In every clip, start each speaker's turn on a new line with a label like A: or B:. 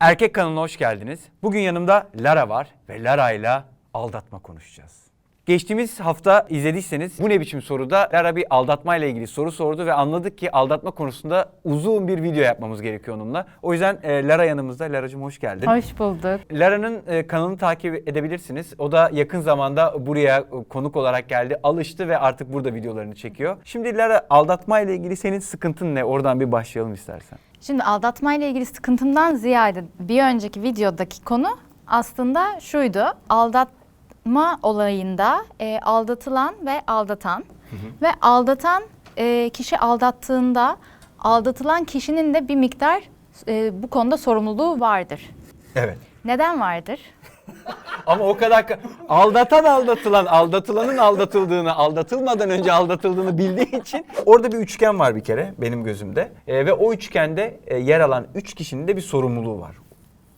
A: Erkek kanalına hoş geldiniz. Bugün yanımda Lara var ve Lara ile aldatma konuşacağız. Geçtiğimiz hafta izlediyseniz bu ne biçim soruda Lara bir aldatma ile ilgili soru sordu ve anladık ki aldatma konusunda uzun bir video yapmamız gerekiyor onunla. O yüzden e, Lara yanımızda. Lara'cığım hoş geldin.
B: Hoş bulduk.
A: Lara'nın e, kanalını takip edebilirsiniz. O da yakın zamanda buraya e, konuk olarak geldi. Alıştı ve artık burada videolarını çekiyor. Şimdi Lara aldatma ile ilgili senin sıkıntın ne? Oradan bir başlayalım istersen.
B: Şimdi aldatmayla ilgili sıkıntımdan ziyade bir önceki videodaki konu aslında şuydu. Aldatma olayında e, aldatılan ve aldatan ve aldatan e, kişi aldattığında aldatılan kişinin de bir miktar e, bu konuda sorumluluğu vardır.
A: Evet.
B: Neden vardır?
A: Ama o kadar ka- aldatan aldatılan, aldatılanın aldatıldığını, aldatılmadan önce aldatıldığını bildiği için orada bir üçgen var bir kere benim gözümde. Ee, ve o üçgende e, yer alan üç kişinin de bir sorumluluğu var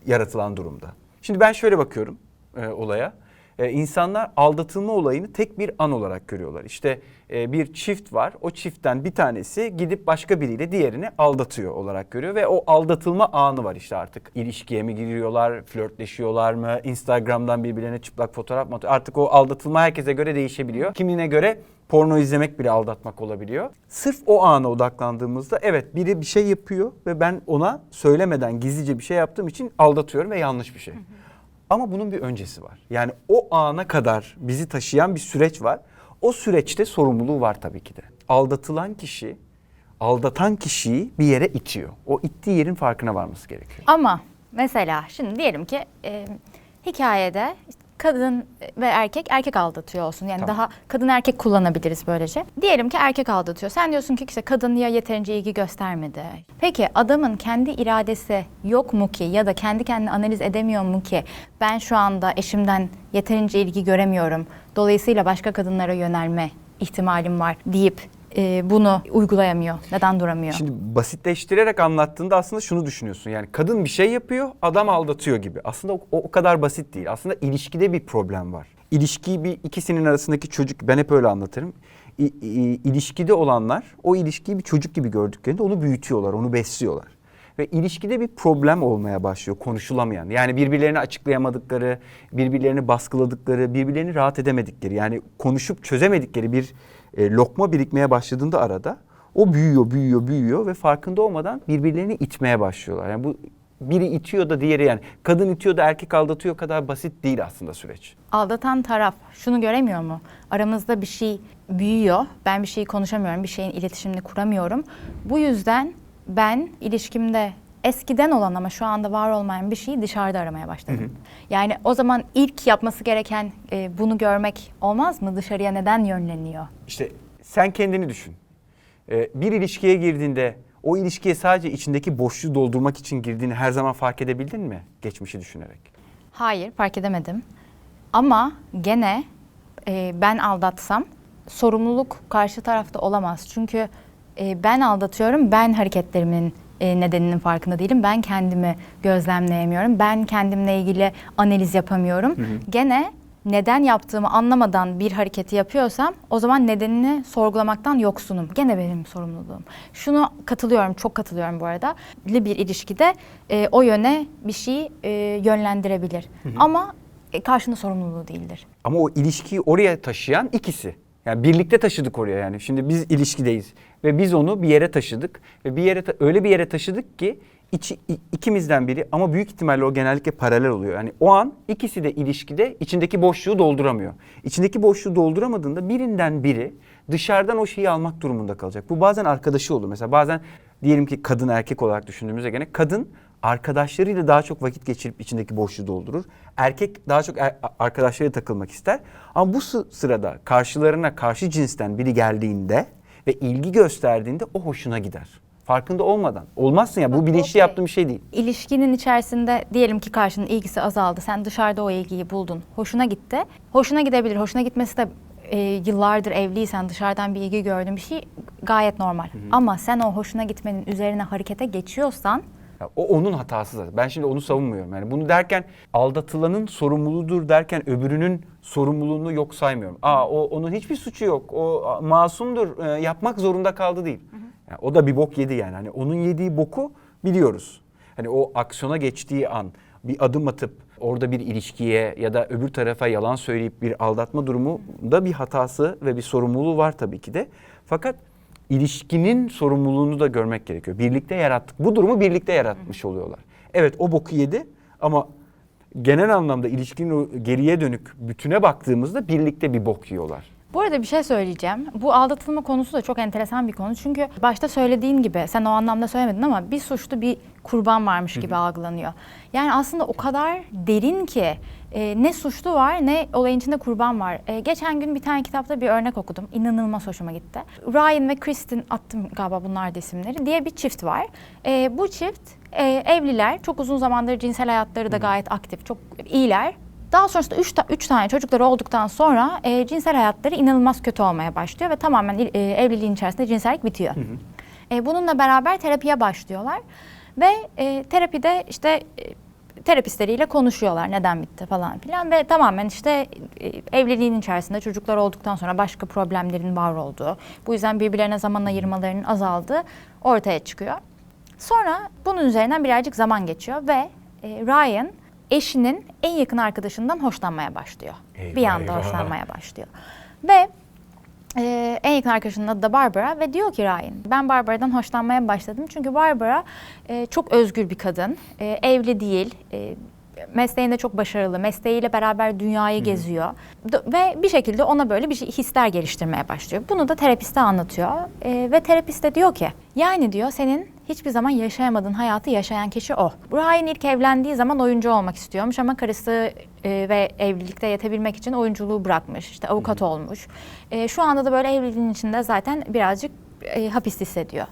A: yaratılan durumda. Şimdi ben şöyle bakıyorum e, olaya. E, insanlar aldatılma olayını tek bir an olarak görüyorlar. İşte e, bir çift var. O çiftten bir tanesi gidip başka biriyle diğerini aldatıyor olarak görüyor ve o aldatılma anı var işte artık. İlişkiye mi giriyorlar, flörtleşiyorlar mı, Instagram'dan birbirlerine çıplak fotoğraf mı atıyor? Artık o aldatılma herkese göre değişebiliyor. Kimine göre porno izlemek bile aldatmak olabiliyor. Sırf o ana odaklandığımızda evet biri bir şey yapıyor ve ben ona söylemeden gizlice bir şey yaptığım için aldatıyorum ve yanlış bir şey. Ama bunun bir öncesi var. Yani o ana kadar bizi taşıyan bir süreç var. O süreçte sorumluluğu var tabii ki de. Aldatılan kişi aldatan kişiyi bir yere itiyor. O ittiği yerin farkına varması gerekiyor.
B: Ama mesela şimdi diyelim ki e, hikayede kadın ve erkek erkek aldatıyor olsun. Yani
A: Tamam.
B: daha kadın erkek kullanabiliriz böylece. Diyelim ki erkek aldatıyor. Sen diyorsun ki işte kadın ya yeterince ilgi göstermedi. Peki adamın kendi iradesi yok mu ki ya da kendi kendini analiz edemiyor mu ki ben şu anda eşimden yeterince ilgi göremiyorum. Dolayısıyla başka kadınlara yönelme ihtimalim var deyip e, bunu uygulayamıyor. Neden duramıyor?
A: Şimdi basitleştirerek anlattığında aslında şunu düşünüyorsun. Yani kadın bir şey yapıyor, adam aldatıyor gibi. Aslında o, o kadar basit değil. Aslında ilişkide bir problem var. İlişkiyi bir ikisinin arasındaki çocuk, ben hep öyle anlatırım. İ, i- ilişkide olanlar o ilişkiyi bir çocuk gibi gördüklerinde onu büyütüyorlar, onu besliyorlar. Ve ilişkide bir problem olmaya başlıyor konuşulamayan. Yani birbirlerini açıklayamadıkları, birbirlerini baskıladıkları, birbirlerini rahat edemedikleri yani konuşup çözemedikleri bir e, lokma birikmeye başladığında arada o büyüyor, büyüyor, büyüyor ve farkında olmadan birbirlerini itmeye başlıyorlar. Yani bu biri itiyor da diğeri yani kadın itiyor da erkek aldatıyor kadar basit değil aslında süreç.
B: aldatan taraf şunu göremiyor mu? Aramızda bir şey büyüyor. Ben bir şeyi konuşamıyorum. Bir şeyin iletişimini kuramıyorum. Bu yüzden ben ilişkimde eskiden olan ama şu anda var olmayan bir şeyi dışarıda aramaya başladım. Yani o zaman ilk yapması gereken e, bunu görmek olmaz mı? Dışarıya neden yönleniyor?
A: İşte sen kendini düşün. Ee, bir ilişkiye girdiğinde o ilişkiye sadece içindeki boşluğu doldurmak için girdiğini her zaman fark edebildin mi geçmişi düşünerek?
B: Hayır, fark edemedim. Ama gene e, ben aldatsam sorumluluk karşı tarafta olamaz. Çünkü e, ben aldatıyorum, ben hareketlerimin e, nedeninin farkında değilim. Ben kendimi gözlemleyemiyorum. Ben kendimle ilgili analiz yapamıyorum. Gene neden yaptığımı anlamadan bir hareketi yapıyorsam o zaman nedenini sorgulamaktan yoksunum. Gene benim sorumluluğum. Şunu katılıyorum, çok katılıyorum bu arada. Bir ilişkide e, o yöne bir şey e, yönlendirebilir. Ama e, karşında sorumluluğu değildir.
A: Ama o ilişkiyi oraya taşıyan ikisi. Yani birlikte taşıdık oraya yani. Şimdi biz ilişkideyiz ve biz onu bir yere taşıdık ve bir yere öyle bir yere taşıdık ki içi, ikimizden biri ama büyük ihtimalle o genellikle paralel oluyor. Yani o an ikisi de ilişkide içindeki boşluğu dolduramıyor. İçindeki boşluğu dolduramadığında birinden biri dışarıdan o şeyi almak durumunda kalacak. Bu bazen arkadaşı olur. Mesela bazen diyelim ki kadın erkek olarak düşündüğümüzde gene kadın arkadaşlarıyla daha çok vakit geçirip içindeki boşluğu doldurur. Erkek daha çok er- arkadaşlarıyla takılmak ister. Ama bu sı- sırada karşılarına karşı cinsten biri geldiğinde ve ilgi gösterdiğinde o hoşuna gider. Farkında olmadan. Olmazsın ya bu bilinçli
B: okey.
A: yaptığın bir şey değil.
B: İlişkinin içerisinde diyelim ki karşının ilgisi azaldı. Sen dışarıda o ilgiyi buldun. Hoşuna gitti. Hoşuna gidebilir. Hoşuna gitmesi de e, yıllardır evliysen dışarıdan bir ilgi gördüğün bir şey gayet normal. Ama sen o hoşuna gitmenin üzerine harekete geçiyorsan
A: Ya o onun hatası zaten. Ben şimdi onu savunmuyorum. Yani bunu derken aldatılanın sorumluluğudur derken öbürünün sorumluluğunu yok saymıyorum. Aa o onun hiçbir suçu yok. O a, masumdur. e, yapmak zorunda kaldı değil. Yani o da bir bok yedi yani. Hani onun yediği boku biliyoruz. hani o aksiyona geçtiği an bir adım atıp orada bir ilişkiye ya da öbür tarafa yalan söyleyip bir aldatma durumunda bir hatası ve bir sorumluluğu var tabii ki de. Fakat ilişkinin sorumluluğunu da görmek gerekiyor. Birlikte yarattık. Bu durumu birlikte yaratmış oluyorlar. Evet o boku yedi ama genel anlamda ilişkinin geriye dönük bütüne baktığımızda birlikte bir bok yiyorlar.
B: Bu arada bir şey söyleyeceğim. Bu aldatılma konusu da çok enteresan bir konu. Çünkü başta söylediğin gibi sen o anlamda söylemedin ama bir suçlu bir kurban varmış gibi algılanıyor. Yani aslında o kadar derin ki e, ne suçlu var ne olayın içinde kurban var. E, geçen gün bir tane kitapta bir örnek okudum. İnanılmaz hoşuma gitti. Ryan ve Kristin attım galiba bunlar da isimleri diye bir çift var. E, bu çift e, evliler. Çok uzun zamandır cinsel hayatları da gayet aktif. Çok iyiler. Daha sonrasında üç, ta- üç tane çocukları olduktan sonra e, cinsel hayatları inanılmaz kötü olmaya başlıyor ve tamamen e, evliliğin içerisinde cinsellik bitiyor. E, bununla beraber terapiye başlıyorlar ve e, terapide işte e, terapistleriyle konuşuyorlar neden bitti falan filan ve tamamen işte e, evliliğin içerisinde çocuklar olduktan sonra başka problemlerin var olduğu, bu yüzden birbirlerine zaman ayırmalarının azaldığı ortaya çıkıyor. Sonra bunun üzerinden birazcık zaman geçiyor ve e, Ryan eşinin en yakın arkadaşından hoşlanmaya başlıyor.
A: Eyvah,
B: bir anda
A: eyvah.
B: hoşlanmaya başlıyor. Ve e, en yakın arkadaşının adı da Barbara ve diyor ki Ryan ben Barbara'dan hoşlanmaya başladım. Çünkü Barbara e, çok özgür bir kadın, e, evli değil, e, mesleğinde çok başarılı, mesleğiyle beraber dünyayı geziyor D- ve bir şekilde ona böyle bir şey, hisler geliştirmeye başlıyor. Bunu da terapiste anlatıyor E, ve terapist de diyor ki yani diyor senin hiçbir zaman yaşayamadığın hayatı yaşayan kişi o. Ryan ilk evlendiği zaman oyuncu olmak istiyormuş ama karısı e, ve evlilikte yetebilmek için oyunculuğu bırakmış. İşte avukat olmuş. E, şu anda da böyle evliliğin içinde zaten birazcık e, hapis hissediyor.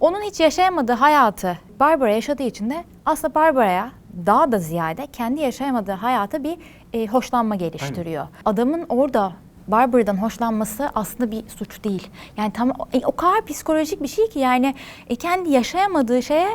B: Onun hiç yaşayamadığı hayatı Barbara yaşadığı için de aslında Barbara'ya daha da ziyade kendi yaşayamadığı hayata bir e, hoşlanma geliştiriyor. Adamın orada Barbara'dan hoşlanması aslında bir suç değil. Yani tam e, o kadar psikolojik bir şey ki yani e, kendi yaşayamadığı şeye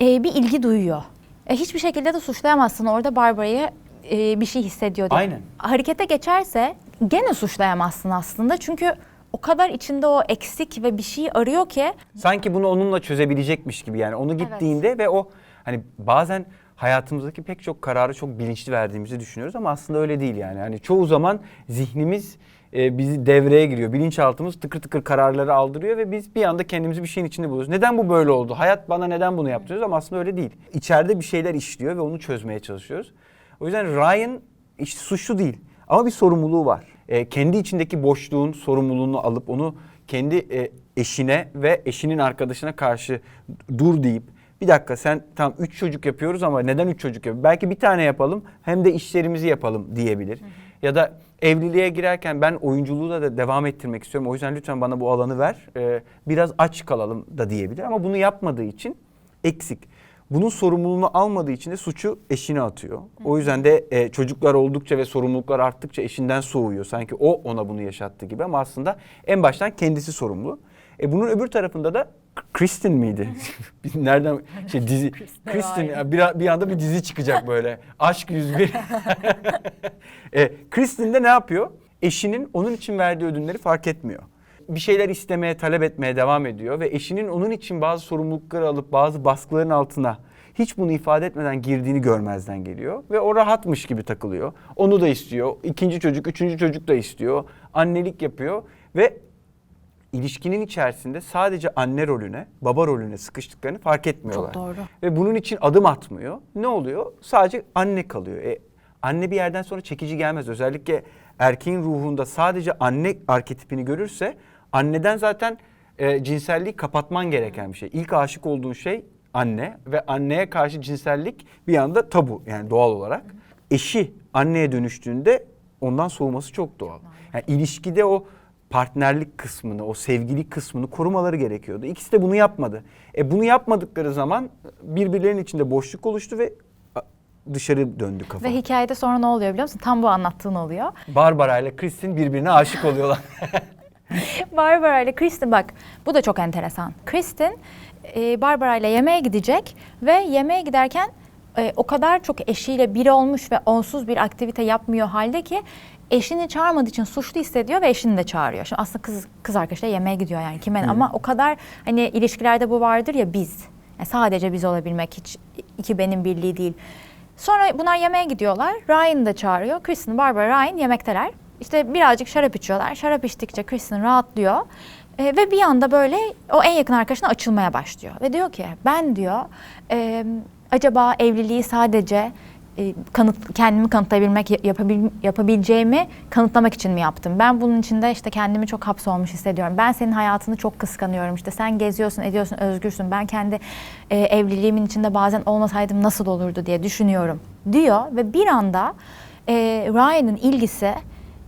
B: e, bir ilgi duyuyor. E, hiçbir şekilde de suçlayamazsın orada Barbara'yı e, bir şey hissediyor diye.
A: Aynen.
B: Harekete geçerse gene suçlayamazsın aslında. Çünkü o kadar içinde o eksik ve bir şey arıyor ki
A: Sanki bunu onunla çözebilecekmiş gibi yani onu gittiğinde ve o hani bazen hayatımızdaki pek çok kararı çok bilinçli verdiğimizi düşünüyoruz ama aslında öyle değil yani. Hani çoğu zaman zihnimiz e, bizi devreye giriyor. Bilinçaltımız tıkır tıkır kararları aldırıyor ve biz bir anda kendimizi bir şeyin içinde buluyoruz. Neden bu böyle oldu? Hayat bana neden bunu yaptı ama aslında öyle değil. İçeride bir şeyler işliyor ve onu çözmeye çalışıyoruz. O yüzden Ryan işte suçlu değil ama bir sorumluluğu var. E, kendi içindeki boşluğun sorumluluğunu alıp onu kendi e, eşine ve eşinin arkadaşına karşı dur deyip bir dakika sen tam üç çocuk yapıyoruz ama neden üç çocuk yapıyoruz? Belki bir tane yapalım hem de işlerimizi yapalım diyebilir. Ya da evliliğe girerken ben oyunculuğu da devam ettirmek istiyorum. O yüzden lütfen bana bu alanı ver. E, biraz aç kalalım da diyebilir ama bunu yapmadığı için eksik. Bunun sorumluluğunu almadığı için de suçu eşine atıyor. O yüzden de e, çocuklar oldukça ve sorumluluklar arttıkça eşinden soğuyor. Sanki o ona bunu yaşattı gibi ama aslında en baştan kendisi sorumlu. E, bunun öbür tarafında da Kristin miydi? Nereden şey dizi Kristin ya bir, bir anda bir dizi çıkacak böyle. Aşk 101. e, Kristin de ne yapıyor? Eşinin onun için verdiği ödünleri fark etmiyor bir şeyler istemeye, talep etmeye devam ediyor ve eşinin onun için bazı sorumlulukları alıp bazı baskıların altına hiç bunu ifade etmeden girdiğini görmezden geliyor ve o rahatmış gibi takılıyor. Onu da istiyor. ikinci çocuk, üçüncü çocuk da istiyor. Annelik yapıyor ve ilişkinin içerisinde sadece anne rolüne, baba rolüne sıkıştıklarını fark etmiyorlar.
B: Çok doğru.
A: Ve bunun için adım atmıyor. Ne oluyor? Sadece anne kalıyor. E, anne bir yerden sonra çekici gelmez. Özellikle erkeğin ruhunda sadece anne arketipini görürse anneden zaten e, cinselliği kapatman gereken bir şey. İlk aşık olduğun şey anne ve anneye karşı cinsellik bir anda tabu yani doğal olarak. Eşi anneye dönüştüğünde ondan soğuması çok doğal. Yani ilişkide o partnerlik kısmını, o sevgili kısmını korumaları gerekiyordu. İkisi de bunu yapmadı. E bunu yapmadıkları zaman birbirlerinin içinde boşluk oluştu ve dışarı döndü kafa.
B: ve hikayede sonra ne oluyor biliyor musun? Tam bu anlattığın oluyor.
A: Barbara ile Kristin birbirine aşık oluyorlar.
B: Barbara ile Kristen bak bu da çok enteresan. Kristen e, Barbara ile yemeğe gidecek ve yemeğe giderken e, o kadar çok eşiyle bir olmuş ve onsuz bir aktivite yapmıyor halde ki eşini çağırmadığı için suçlu hissediyor ve eşini de çağırıyor. Şimdi aslında kız kız arkadaşıyla yemeğe gidiyor yani kime ama o kadar hani ilişkilerde bu vardır ya biz Yani sadece biz olabilmek hiç iki benim birliği değil. Sonra bunlar yemeğe gidiyorlar. Ryan da çağırıyor. Kristen, Barbara, Ryan yemekteler. İşte birazcık şarap içiyorlar. Şarap içtikçe Kristen rahatlıyor. Ee, ve bir anda böyle o en yakın arkadaşına açılmaya başlıyor. Ve diyor ki ben diyor e, acaba evliliği sadece e, kanıt kendimi kanıtlayabilmek yapabil, yapabileceğimi kanıtlamak için mi yaptım? Ben bunun içinde işte kendimi çok hapsolmuş hissediyorum. Ben senin hayatını çok kıskanıyorum. İşte sen geziyorsun, ediyorsun, özgürsün. Ben kendi e, evliliğimin içinde bazen olmasaydım nasıl olurdu diye düşünüyorum diyor ve bir anda e, Ryan'ın ilgisi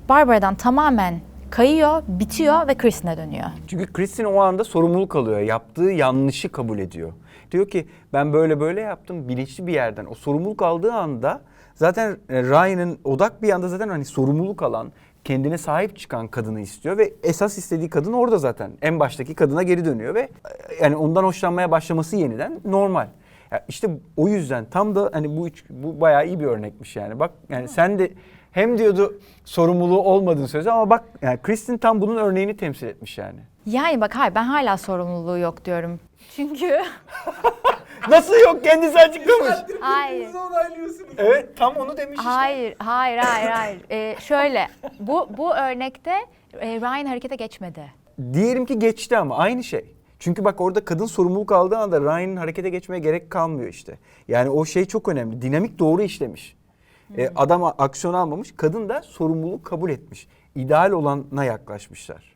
B: Barbara'dan tamamen kayıyor, bitiyor ve Kristin'e dönüyor.
A: Çünkü Kristin o anda sorumluluk alıyor. Yaptığı yanlışı kabul ediyor. Diyor ki ben böyle böyle yaptım bilinçli bir yerden. O sorumluluk aldığı anda zaten e, Ryan'ın odak bir anda zaten hani sorumluluk alan, kendine sahip çıkan kadını istiyor ve esas istediği kadın orada zaten. En baştaki kadına geri dönüyor ve e, yani ondan hoşlanmaya başlaması yeniden normal. Ya işte o yüzden tam da hani bu üç, bu bayağı iyi bir örnekmiş yani. Bak yani sen de hem diyordu sorumluluğu olmadığını söyledi ama bak yani Kristin tam bunun örneğini temsil etmiş yani.
B: Yani bak hayır ben hala sorumluluğu yok diyorum. Çünkü
A: Nasıl yok kendisi açıklamış.
B: hayır.
A: Evet tam onu demiş işte.
B: Hayır, hayır, hayır, hayır. Ee, şöyle, bu bu örnekte e, Ryan harekete geçmedi.
A: Diyelim ki geçti ama aynı şey. Çünkü bak orada kadın sorumluluk aldığı anda Ryan'ın harekete geçmeye gerek kalmıyor işte. Yani o şey çok önemli. Dinamik doğru işlemiş. E, adam a- aksiyon almamış. Kadın da sorumluluk kabul etmiş. İdeal olana yaklaşmışlar.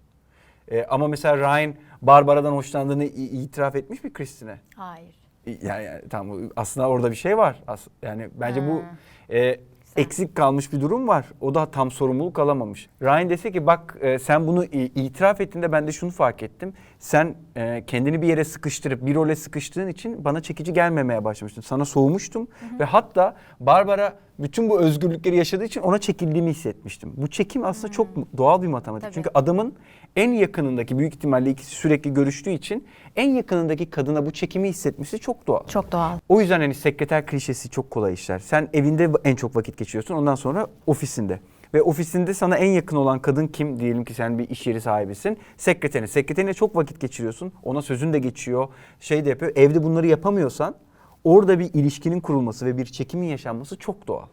A: E, ama mesela Ryan Barbara'dan hoşlandığını itiraf etmiş mi Kristin'e?
B: Hayır.
A: Yani, yani tamam aslında orada bir şey var. As- yani bence bu
B: Ha.
A: e, eksik kalmış bir durum var. O da tam sorumluluk alamamış. Ryan dese ki bak e, sen bunu itiraf ettiğinde ben de şunu fark ettim. Sen e, kendini bir yere sıkıştırıp bir role sıkıştığın için bana çekici gelmemeye başlamıştın. Sana soğumuştum ve hatta Barbara bütün bu özgürlükleri yaşadığı için ona çekildiğimi hissetmiştim. Bu çekim aslında çok doğal bir matematik.
B: Tabii.
A: Çünkü adamın en yakınındaki büyük ihtimalle ikisi sürekli görüştüğü için en yakınındaki kadına bu çekimi hissetmesi çok doğal.
B: Çok doğal.
A: O yüzden hani sekreter klişesi çok kolay işler. Sen evinde en çok vakit geçiriyorsun ondan sonra ofisinde. Ve ofisinde sana en yakın olan kadın kim? Diyelim ki sen bir iş yeri sahibisin. Sekreterin. Sekreterine çok vakit geçiriyorsun. Ona sözün de geçiyor. Şey de yapıyor. Evde bunları yapamıyorsan orada bir ilişkinin kurulması ve bir çekimin yaşanması çok doğal.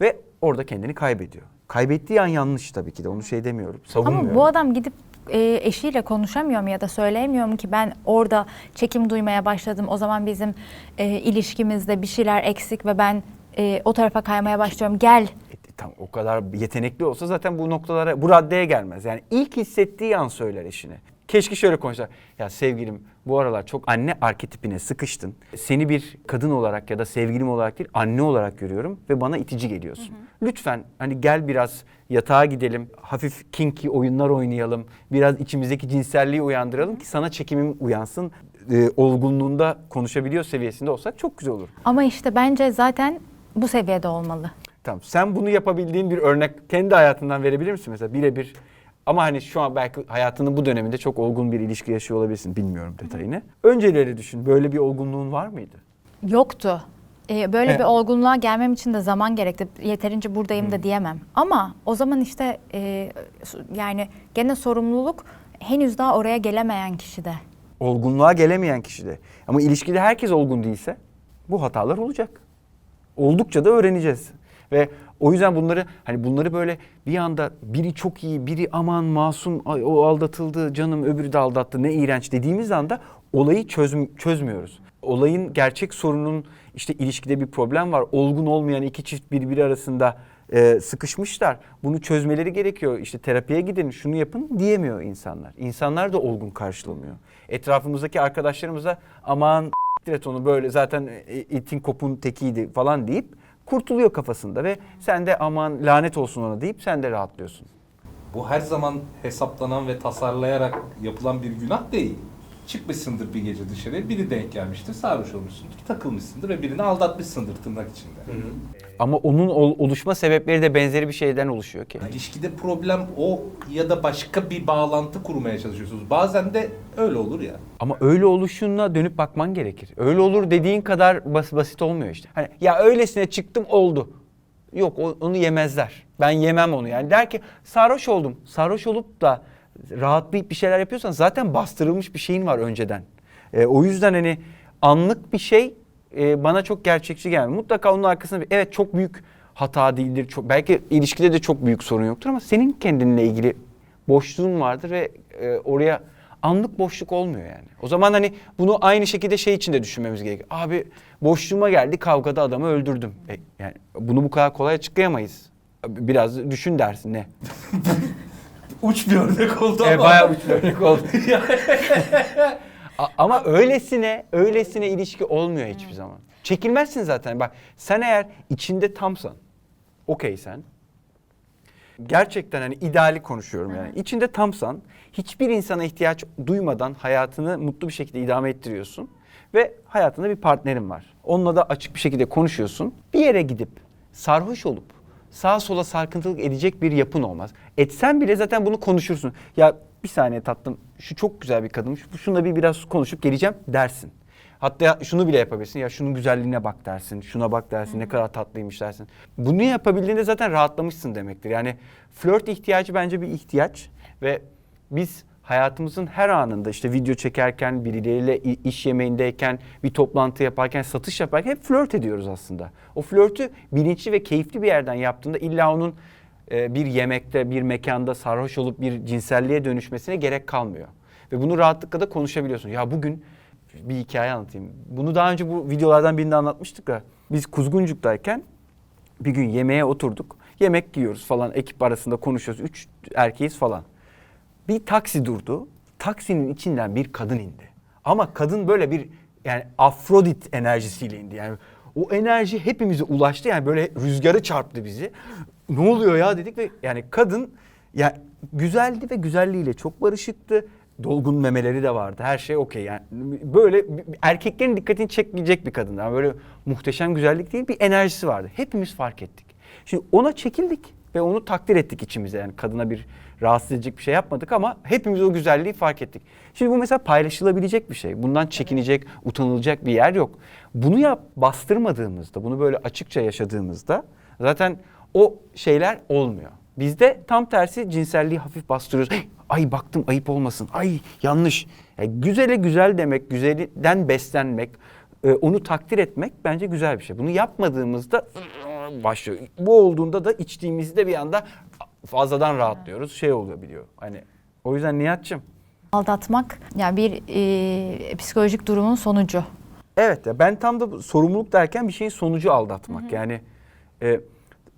A: Ve orada kendini kaybediyor. Kaybettiği an yanlış tabii ki de onu şey demiyorum. Savunmuyorum.
B: Ama bu adam gidip e, eşiyle konuşamıyor mu ya da söyleyemiyor mu ki ben orada çekim duymaya başladım. O zaman bizim e, ilişkimizde bir şeyler eksik ve ben e, o tarafa kaymaya başlıyorum. Gel.
A: E, tam o kadar yetenekli olsa zaten bu noktalara, bu raddeye gelmez. Yani ilk hissettiği an söyler eşine. Keşke şöyle konuşsa. Ya sevgilim bu aralar çok anne arketipine sıkıştın. Seni bir kadın olarak ya da sevgilim olarak değil anne olarak görüyorum ve bana itici geliyorsun. Lütfen hani gel biraz yatağa gidelim. Hafif kinky oyunlar oynayalım. Biraz içimizdeki cinselliği uyandıralım ki sana çekimim uyansın. E, olgunluğunda konuşabiliyor seviyesinde olsak çok güzel olur.
B: Ama işte bence zaten bu seviyede olmalı.
A: Tamam. Sen bunu yapabildiğin bir örnek kendi hayatından verebilir misin mesela birebir? Ama hani şu an belki hayatının bu döneminde çok olgun bir ilişki yaşıyor olabilirsin. Bilmiyorum detayını. Önceleri düşün. Böyle bir olgunluğun var mıydı?
B: Yoktu. Ee, böyle
A: Evet.
B: bir olgunluğa gelmem için de zaman gerekti. Yeterince buradayım da diyemem. Ama o zaman işte e, yani gene sorumluluk henüz daha oraya gelemeyen kişide.
A: Olgunluğa gelemeyen kişide. Ama ilişkide herkes olgun değilse bu hatalar olacak. Oldukça da öğreneceğiz. Ve o yüzden bunları hani bunları böyle bir anda biri çok iyi, biri aman masum, o aldatıldı, canım öbürü de aldattı, ne iğrenç dediğimiz anda olayı çözm- çözmüyoruz. Olayın gerçek sorunun işte ilişkide bir problem var. Olgun olmayan iki çift birbiri arasında e, sıkışmışlar. Bunu çözmeleri gerekiyor. İşte terapiye gidin, şunu yapın diyemiyor insanlar. İnsanlar da olgun karşılamıyor. Etrafımızdaki arkadaşlarımıza aman et onu böyle zaten e, itin kopun tekiydi falan deyip kurtuluyor kafasında ve sen de aman lanet olsun ona deyip sen de rahatlıyorsun.
C: Bu her zaman hesaplanan ve tasarlayarak yapılan bir günah değil. Çıkmışsındır bir gece dışarıya, biri denk gelmiştir, sarhoş olmuşsundur, takılmışsındır ve birini aldatmışsındır tırnak içinde.
A: Ama onun ol- oluşma sebepleri de benzeri bir şeyden oluşuyor ki.
C: İlişkide problem o ya da başka bir bağlantı kurmaya çalışıyorsunuz. Bazen de öyle olur ya.
A: Ama öyle oluşuna dönüp bakman gerekir. Öyle olur dediğin kadar bas basit olmuyor işte. Hani ya öylesine çıktım oldu. Yok onu yemezler. Ben yemem onu yani. Der ki sarhoş oldum. Sarhoş olup da rahatlayıp bir şeyler yapıyorsan zaten bastırılmış bir şeyin var önceden. E, o yüzden hani anlık bir şey e, bana çok gerçekçi gelmiyor. Mutlaka onun arkasında bir, evet çok büyük hata değildir. Çok, belki ilişkide de çok büyük sorun yoktur ama senin kendinle ilgili boşluğun vardır ve e, oraya anlık boşluk olmuyor yani. O zaman hani bunu aynı şekilde şey için de düşünmemiz gerekiyor. Abi boşluğuma geldi kavgada adamı öldürdüm. E, yani bunu bu kadar kolay açıklayamayız. Biraz düşün dersin ne?
C: Uç bir örnek oldu
A: E,
C: ama.
A: bayağı uç bir örnek oldu. A- ama öylesine, öylesine ilişki olmuyor hiçbir zaman. Çekilmezsin zaten. Bak sen eğer içinde tamsan, okeysen, gerçekten hani ideali konuşuyorum yani. İçinde tamsan, hiçbir insana ihtiyaç duymadan hayatını mutlu bir şekilde idame ettiriyorsun. Ve hayatında bir partnerin var. Onunla da açık bir şekilde konuşuyorsun. Bir yere gidip sarhoş olup sağa sola sarkıntılık edecek bir yapın olmaz. Etsen bile zaten bunu konuşursun. Ya bir saniye tatlım şu çok güzel bir kadınmış. Şununla bir biraz konuşup geleceğim dersin. Hatta şunu bile yapabilirsin. Ya şunun güzelliğine bak dersin. Şuna bak dersin. Ne kadar tatlıymış dersin. Bunu yapabildiğinde zaten rahatlamışsın demektir. Yani flört ihtiyacı bence bir ihtiyaç ve biz hayatımızın her anında işte video çekerken, birileriyle iş yemeğindeyken, bir toplantı yaparken, satış yaparken hep flört ediyoruz aslında. O flörtü bilinçli ve keyifli bir yerden yaptığında illa onun e, bir yemekte, bir mekanda sarhoş olup bir cinselliğe dönüşmesine gerek kalmıyor. Ve bunu rahatlıkla da konuşabiliyorsun. Ya bugün bir hikaye anlatayım. Bunu daha önce bu videolardan birinde anlatmıştık ya. Biz Kuzguncuk'tayken bir gün yemeğe oturduk. Yemek yiyoruz falan ekip arasında konuşuyoruz. Üç erkeğiz falan. Bir taksi durdu. Taksinin içinden bir kadın indi. Ama kadın böyle bir yani Afrodit enerjisiyle indi. Yani o enerji hepimize ulaştı. Yani böyle rüzgarı çarptı bizi. Ne oluyor ya dedik ve yani kadın ya güzeldi ve güzelliğiyle çok barışıktı. Dolgun memeleri de vardı. Her şey okey yani. Böyle erkeklerin dikkatini çekmeyecek bir kadın. Yani böyle muhteşem güzellik değil bir enerjisi vardı. Hepimiz fark ettik. Şimdi ona çekildik ve onu takdir ettik içimize. Yani kadına bir rahatsız edecek bir şey yapmadık ama hepimiz o güzelliği fark ettik. Şimdi bu mesela paylaşılabilecek bir şey. Bundan çekinecek, utanılacak bir yer yok. Bunu yap bastırmadığımızda, bunu böyle açıkça yaşadığımızda zaten o şeyler olmuyor. Bizde tam tersi cinselliği hafif bastırıyoruz. "Hey, ay baktım ayıp olmasın. Ay yanlış. Yani güzele güzel demek, güzelden beslenmek, e, onu takdir etmek bence güzel bir şey. Bunu yapmadığımızda başlıyor. Bu olduğunda da içtiğimizde bir anda fazladan rahatlıyoruz. Şey oluyor biliyor. Hani o yüzden Nihat'cığım.
B: Aldatmak yani bir e, psikolojik durumun sonucu.
A: Evet ya ben tam da sorumluluk derken bir şeyin sonucu aldatmak. Yani e,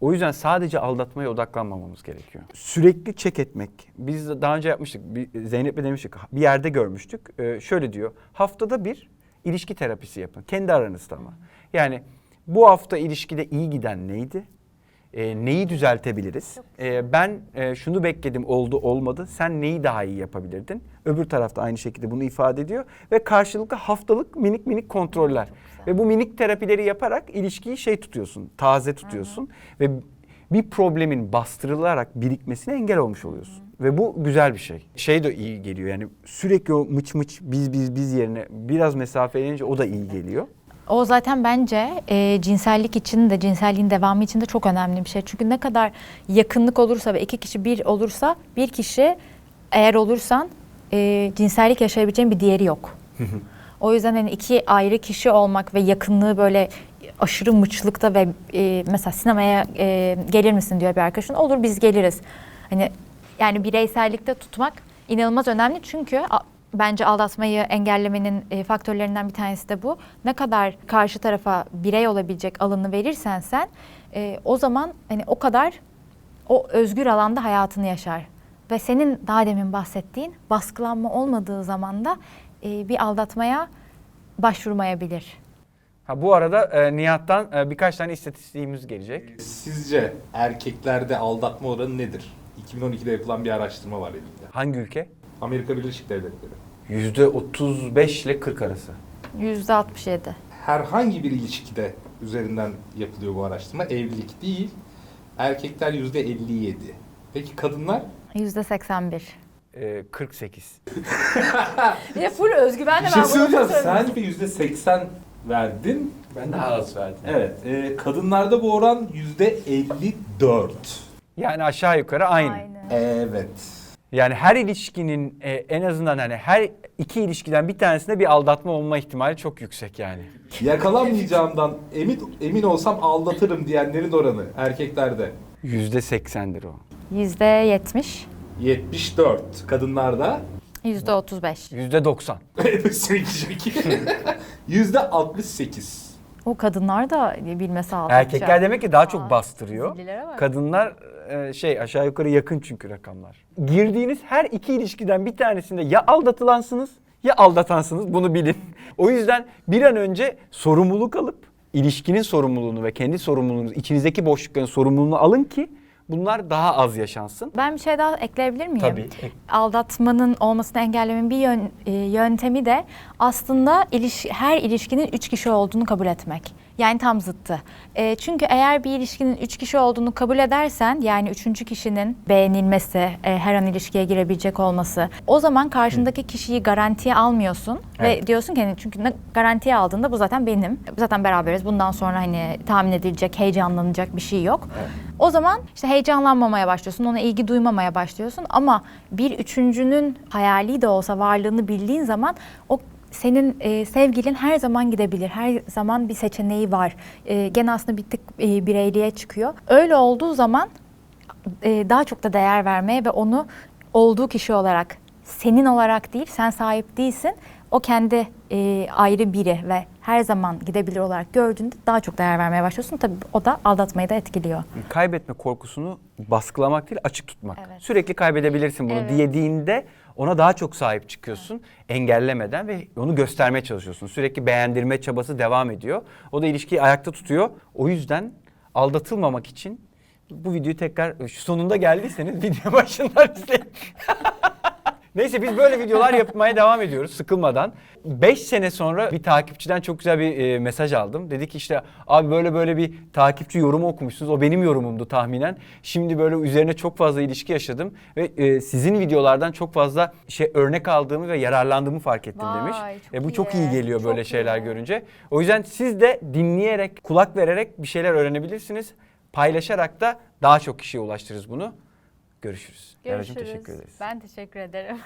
A: o yüzden sadece aldatmaya odaklanmamamız gerekiyor. Sürekli çek etmek. Biz daha önce yapmıştık. Bir, Zeynep'le demiştik. Bir yerde görmüştük. E, şöyle diyor. Haftada bir ilişki terapisi yapın. Kendi aranızda ama. Yani bu hafta ilişkide iyi giden neydi? E, neyi düzeltebiliriz? E, ben e, şunu bekledim oldu olmadı. Sen neyi daha iyi yapabilirdin? Öbür tarafta aynı şekilde bunu ifade ediyor ve karşılıklı haftalık minik minik kontroller. Ve bu minik terapileri yaparak ilişkiyi şey tutuyorsun, taze tutuyorsun ve bir problemin bastırılarak birikmesine engel olmuş oluyorsun. Ve bu güzel bir şey. Şey de iyi geliyor yani sürekli o mıç mıç biz biz biz yerine biraz mesafelenince o da iyi geliyor.
B: O zaten bence e, cinsellik için de cinselliğin devamı için de çok önemli bir şey. Çünkü ne kadar yakınlık olursa ve iki kişi bir olursa bir kişi eğer olursan e, cinsellik yaşayabileceğin bir diğeri yok. o yüzden hani iki ayrı kişi olmak ve yakınlığı böyle aşırı mıçlıkta ve e, mesela sinemaya e, gelir misin diyor bir arkadaşın. Olur biz geliriz. Hani yani bireysellikte tutmak inanılmaz önemli çünkü bence aldatmayı engellemenin e, faktörlerinden bir tanesi de bu. Ne kadar karşı tarafa birey olabilecek alanı verirsen sen e, o zaman hani o kadar o özgür alanda hayatını yaşar. Ve senin daha demin bahsettiğin baskılanma olmadığı zaman da e, bir aldatmaya başvurmayabilir.
A: Ha bu arada e, Nihat'tan e, birkaç tane istatistiğimiz gelecek.
C: Sizce erkeklerde aldatma oranı nedir? 2012'de yapılan bir araştırma var elimde.
A: Hangi ülke?
C: Amerika Birleşik Devletleri.
A: Yüzde 35 ile 40 arası.
B: Yüzde 67.
C: Herhangi bir ilişkide üzerinden yapılıyor bu araştırma. Evlilik değil. Erkekler yüzde 57. Peki kadınlar?
B: Yüzde 81.
A: E, 48.
B: Bir de full özgüvenle
C: Bir şey söyleyeceğim. Sen bir yüzde 80 verdin.
A: Ben daha az verdim.
C: Evet. e, kadınlarda bu oran yüzde 54.
A: Yani aşağı yukarı aynı.
C: Evet.
A: Yani her ilişkinin e, en azından hani her iki ilişkiden bir tanesinde bir aldatma olma ihtimali çok yüksek yani.
C: Yakalanmayacağımdan emin emin olsam aldatırım diyenlerin oranı erkeklerde
A: Yüzde seksendir o.
B: Yüzde yetmiş,
C: 74. Kadınlarda
B: yüzde otuz beş.
A: Yüzde doksan.
C: Yüzde 68.
B: O kadınlar da bilmesi lazım.
A: Erkekler demek ki daha çok bastırıyor.
B: zillilere bak.
A: Kadınlar e, şey aşağı yukarı yakın çünkü rakamlar. Girdiğiniz her iki ilişkiden bir tanesinde ya aldatılansınız ya aldatansınız bunu bilin. O yüzden bir an önce sorumluluk alıp ilişkinin sorumluluğunu ve kendi sorumluluğunuz, içinizdeki boşlukların sorumluluğunu alın ki bunlar daha az yaşansın.
B: Ben bir şey daha ekleyebilir miyim?
A: Tabii.
B: Aldatmanın olmasını engellemenin bir yön- e, yöntemi de aslında iliş- her ilişkinin üç kişi olduğunu kabul etmek. Yani tam zıttı. E, çünkü eğer bir ilişkinin üç kişi olduğunu kabul edersen yani üçüncü kişinin beğenilmesi, e, her an ilişkiye girebilecek olması o zaman karşındaki kişiyi garantiye almıyorsun
A: Evet.
B: ve diyorsun ki hani çünkü garantiye aldığında bu zaten benim. Zaten beraberiz. Bundan sonra hani tahmin edilecek, heyecanlanacak bir şey yok. O zaman işte heyecanlanmamaya başlıyorsun, ona ilgi duymamaya başlıyorsun ama bir üçüncünün hayali de olsa varlığını bildiğin zaman o senin e, sevgilin her zaman gidebilir. Her zaman bir seçeneği var. E, gene aslında bir tık e, bireyliğe çıkıyor. Öyle olduğu zaman e, daha çok da değer vermeye ve onu olduğu kişi olarak senin olarak değil, sen sahip değilsin. O kendi e, ayrı biri ve her zaman gidebilir olarak gördüğünde daha çok değer vermeye başlıyorsun. Tabii o da aldatmayı da etkiliyor.
A: Kaybetme korkusunu baskılamak değil açık tutmak.
B: Evet.
A: Sürekli kaybedebilirsin bunu
B: Evet.
A: diyediğinde ona daha çok sahip çıkıyorsun engellemeden ve onu göstermeye çalışıyorsun. Sürekli beğendirme çabası devam ediyor. O da ilişkiyi ayakta tutuyor. O yüzden aldatılmamak için bu videoyu tekrar sonunda geldiyseniz video başından izleyin. Neyse biz böyle videolar yapmaya devam ediyoruz sıkılmadan. 5 sene sonra bir takipçiden çok güzel bir e, mesaj aldım. Dedi ki işte abi böyle böyle bir takipçi yorumu okumuşsunuz. O benim yorumumdu tahminen. Şimdi böyle üzerine çok fazla ilişki yaşadım ve e, sizin videolardan çok fazla şey örnek aldığımı ve yararlandığımı fark ettim
B: Vay,
A: demiş.
B: çok
A: E, bu
B: iyi.
A: çok iyi geliyor böyle
B: Çok
A: şeyler
B: iyi.
A: görünce. O yüzden siz de dinleyerek, kulak vererek bir şeyler öğrenebilirsiniz. Paylaşarak da daha çok kişiye ulaştırırız bunu. Görüşürüz. Yaracığım, teşekkür ederiz.
B: Ben teşekkür ederim.